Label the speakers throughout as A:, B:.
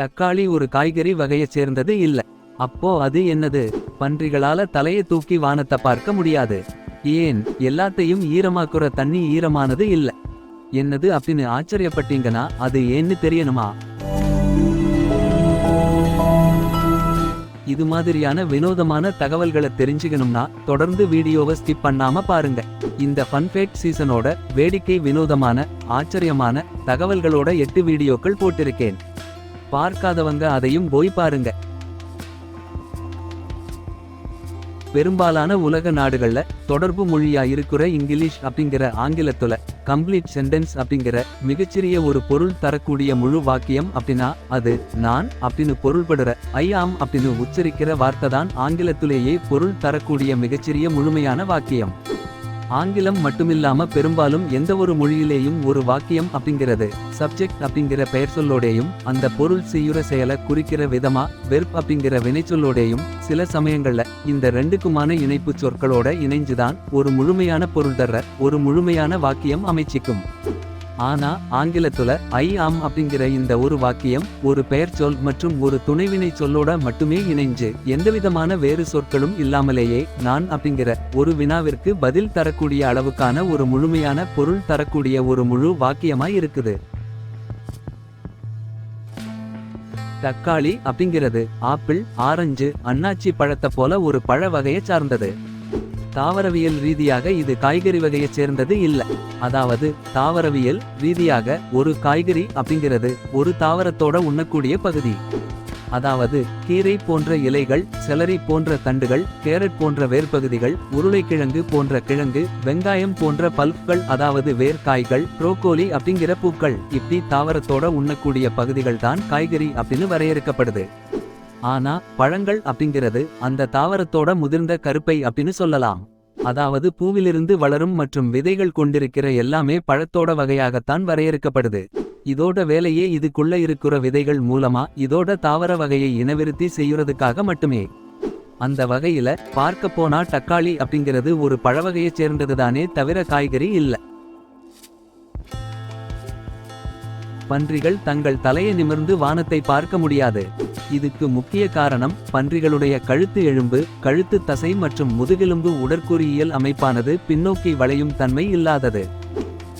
A: தக்காளி ஒரு காய்கறி வகையைச் சேர்ந்தது இல்ல. அப்போ அது என்னது? பன்றிகளால தலையை தூக்கி வானத்தை பார்க்க முடியாது. ஏன்? எல்லாத்தையும் ஈரமாக்குற தண்ணி ஈரமானது இல்ல. என்னது அப்படின்னு ஆச்சரியப்பட்டீங்கன்னா அது ஏன்னு தெரியணுமா? இது மாதிரியான வினோதமான தகவல்களை தெரிஞ்சுக்கணும்னா தொடர்ந்து வீடியோவை ஸ்கிப் பண்ணாம பாருங்க. இந்த ஃபன்ஃபேக்ட் சீசனோட வேடிக்கை வினோதமான ஆச்சரியமான தகவல்களோட எட்டு வீடியோக்கள் போட்டிருக்கேன். பார்க்காதவங்க அதையும் போய் பாருங்க. பெரும்பாலான உலக நாடுகள்ல தொடர்பு மொழியா இருக்கிற இங்கிலீஷ் அப்படிங்கிற ஆங்கிலத்துல கம்ப்ளீட் சென்டென்ஸ் அப்படிங்கிற மிகச்சிறிய ஒரு பொருள் தரக்கூடிய முழு வாக்கியம் அப்படின்னா அது நான் அப்படின்னு பொருள்படுற ஐ ஆம் அப்படின்னு உச்சரிக்கிற வார்த்தை தான் ஆங்கிலத்திலேயே பொருள் தரக்கூடிய மிகச்சிறிய முழுமையான வாக்கியம். ஆங்கிலம் மட்டுமில்லாம பெரும்பாலும் எந்த ஒரு மொழியிலேயும் ஒரு வாக்கியம் அப்படிங்கிறது சப்ஜெக்ட் அப்படிங்கிற பெயர் சொல்லோடையும் அந்த பொருள் செய்யுற செயலை குறிக்கிற விதமா வெர்ப் அப்படிங்கிற வினைச்சொல்லோடையும் சில சமயங்கள்ல இந்த ரெண்டுக்குமான இணைப்பு சொற்களோட இணைஞ்சுதான் ஒரு முழுமையான பொருள் தர ஒரு முழுமையான வாக்கியம் அமைச்சிக்கும். ஆனா ஆங்கிலத்துல ஐ ஆம் அப்படிங்கிற இந்த ஒரு வாக்கியம் ஒரு பெயர் சொல் மற்றும் ஒரு துணைவினை சொல்லோட மட்டுமே இணைஞ்சு எந்தவிதமான வேறு சொற்களும் இல்லாமலேயே நான் அப்படிங்கிற ஒரு வினாவிற்கு பதில் தரக்கூடிய அளவுக்கான ஒரு முழுமையான பொருள் தரக்கூடிய ஒரு முழு வாக்கியமாய் இருக்குது. தக்காளி அப்படிங்கிறது ஆப்பிள் ஆரஞ்சு அன்னாச்சி பழத்தை போல ஒரு பழ வகையை சார்ந்தது. தாவரவியல் ரீதியாக இது காய்கறி வகையைச் சேர்ந்தது இல்ல. அதாவது தாவரவியல் ரீதியாக ஒரு காய்கறி அப்படிங்கிறது ஒரு தாவரத்தோட உண்ணக்கூடிய பகுதி. அதாவது கீரை போன்ற இலைகள் செலரி போன்ற தண்டுகள் கேரட் போன்ற வேர்பகுதிகள் உருளைக்கிழங்கு போன்ற கிழங்கு வெங்காயம் போன்ற பல்ப்கள் அதாவது வேர்க்காய்கள் புரோக்கோலி அப்படிங்கிற பூக்கள் இப்படி தாவரத்தோட உண்ணக்கூடிய பகுதிகள் தான் காய்கறி அப்படின்னு வரையறுக்கப்படுது. ஆனா பழங்கள் அப்படிங்கிறது அந்த தாவரத்தோட முதிர்ந்த கருப்பை அப்படின்னு சொல்லலாம். அதாவது பூவிலிருந்து வளரும் மற்றும் விதைகள் கொண்டிருக்கிற எல்லாமே பழத்தோட வகையாகத்தான் வரையறுக்கப்படுது. இதோட வேலையே இதுக்குள்ள இருக்கிற விதைகள் மூலமா இதோட தாவர வகையை இனவிருத்தி செய்யறதுக்காக மட்டுமே. அந்த வகையில பார்க்க போனா தக்காளி அப்படிங்கிறது ஒரு பழவகையைச் சேர்ந்ததுதானே தவிர காய்கறி இல்ல. பன்றிகள் தங்கள் தலையை நிமிர்ந்து வானத்தை பார்க்க முடியாது. இதுக்கு முக்கிய காரணம் பன்றிகளுடைய கழுத்து எலும்பு கழுத்து தசை மற்றும் முதுகெலும்பு உடற்கூறியியல் அமைப்பானது பின்னோக்கி வளையும் தன்மை இல்லாதது.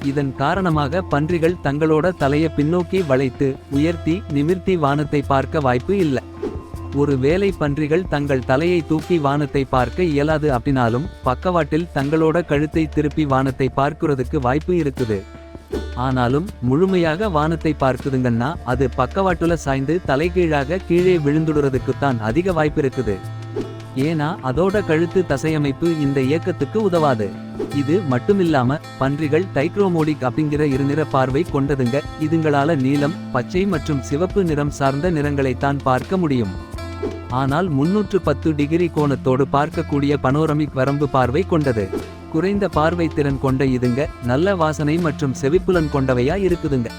A: இதன் காரணமாக பன்றிகள் தங்களோட தலையை பின்னோக்கி வளைத்து உயர்த்தி நிமிர்த்தி வானத்தை பார்க்க வாய்ப்பு இல்ல. ஒரு வேலை பன்றிகள் தங்கள் தலையை தூக்கி வானத்தை பார்க்க இயலாது அப்படினாலும் பக்கவாட்டில் தங்களோட கழுத்தை திருப்பி வானத்தை பார்க்கிறதுக்கு வாய்ப்பு இருக்குது. ஆனாலும் முழுமையாக வானத்தை பார்க்குதுங்கன்னா அது பக்கவாட்டுல சாய்ந்து தலைகீழாக கீழே விழுந்துடுறதுக்குத்தான் அதிக வாய்ப்பு இருக்குது. ஏன்னா அதோட கழுத்து தசையமைப்பு இந்த இயக்கத்துக்கு உதவாது. இது மட்டுமில்லாம பன்றிகள் டைக்ரோமோடிக் அப்படிங்கிற இருநிற பார்வை கொண்டதுங்க இதுங்களால நீலம் பச்சை மற்றும் சிவப்பு நிறம் சார்ந்த நிறங்களைத்தான் பார்க்க முடியும். ஆனால் முன்னூற்று பத்து டிகிரி கோணத்தோடு பார்க்கக்கூடிய பனோரமிக் வரம்பு பார்வை கொண்டது. குறைந்த பார்வை திறன் கொண்ட இதுங்க நல்ல வாசனை மற்றும் செவிப்புலன் கொண்டவையா இருக்குதுங்க.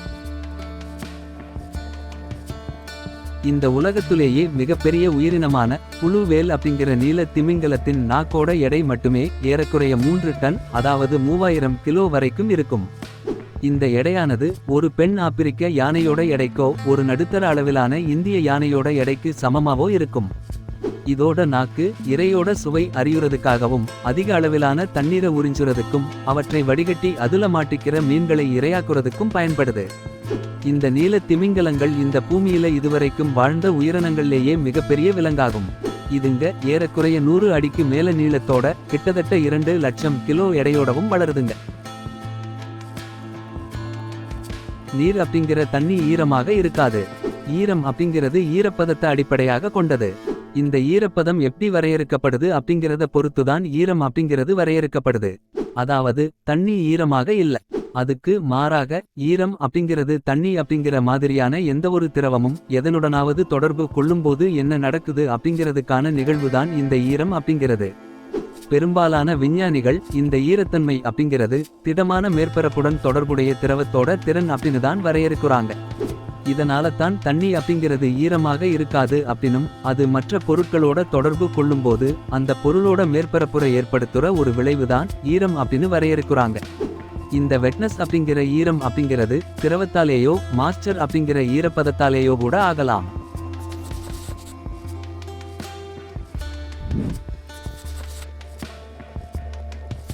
A: இந்த உலகத்திலேயே மிகப்பெரிய உயிரினமான புழுவேல் அப்படிங்கிற நீல திமிங்கலத்தின் நாக்கோட எடை மட்டுமே ஏறக்குறைய மூன்று டன் அதாவது மூவாயிரம் கிலோ வரைக்கும் இருக்கும். இந்த எடையானது ஒரு பெண் ஆப்பிரிக்க யானையோட எடைக்கோ ஒரு நடுத்தர அளவிலான இந்திய யானையோட எடைக்கு சமமாவோ இருக்கும். இதோட நாக்கு இரையோட சுவை அறியுறதுக்காகவும் அதிக அளவிலான தண்ணீரை உறிஞ்சுறதுக்கும் அவற்றை வடிகட்டி அதுல மாட்டிக்கிற மீன்களை இரையாக்குறதுக்கும் பயன்படுது. இந்த நீல திமிங்கலங்கள் இந்த பூமியில இதுவரைக்கும் வாழ்ந்த உயிரினங்கள்லேயே மிகப்பெரிய விலங்காகும். இதுங்க ஏறக்குறைய நூறு அடிக்கு மேல நீளத்தோட கிட்டத்தட்ட இரண்டு லட்சம் கிலோ எடையோடவும் வளருதுங்க. நீர் அப்படிங்கிற தண்ணி ஈரமாக இருக்காது. ஈரம் அப்படிங்கிறது ஈரப்பதத்தை அடிப்படையாக கொண்டது. இந்த ஈரப்பதம் எப்படி வரையறுக்கப்படுது அப்படிங்கிறத பொறுத்துதான் ஈரம் அப்படிங்கிறது வரையறுக்கப்படுது. அதாவது தண்ணி ஈரமாக இல்லை. அதுக்கு மாறாக ஈரம் அப்படிங்கிறது தண்ணி அப்படிங்கிற மாதிரியான எந்த ஒரு திரவமும் எதனுடனாவது தொடர்பு கொள்ளும்போது என்ன நடக்குது அப்படிங்கிறதுக்கான நிகழ்வுதான் இந்த ஈரம் அப்படிங்கிறது. பெரும்பாலான விஞ்ஞானிகள் இந்த ஈரத்தன்மை அப்படிங்கிறது திடமான மேற்பரப்புடன் தொடர்புடைய திரவத்தோட திறன் அப்படின்னு தான் வரையறுக்கிறாங்க. இதனால தான் தண்ணி அப்படிங்கிறது ஈரமாக இருக்காது அப்படின்னும் அது மற்ற பொருட்களோட தொடர்பு கொள்ளும்போது அந்த பொருளோட மேற்பரப்புற ஏற்படுத்துற ஒரு விளைவுதான் ஈரம் அப்படின்னு வரையறுக்கிறாங்க. இந்த வெட்னஸ் அப்படிங்கிற ஈரம் அப்படிங்கிறது திரவத்தாலேயோ மாஸ்டர் அப்படிங்கிற ஈரப்பதத்தாலேயோ கூட ஆகலாம்.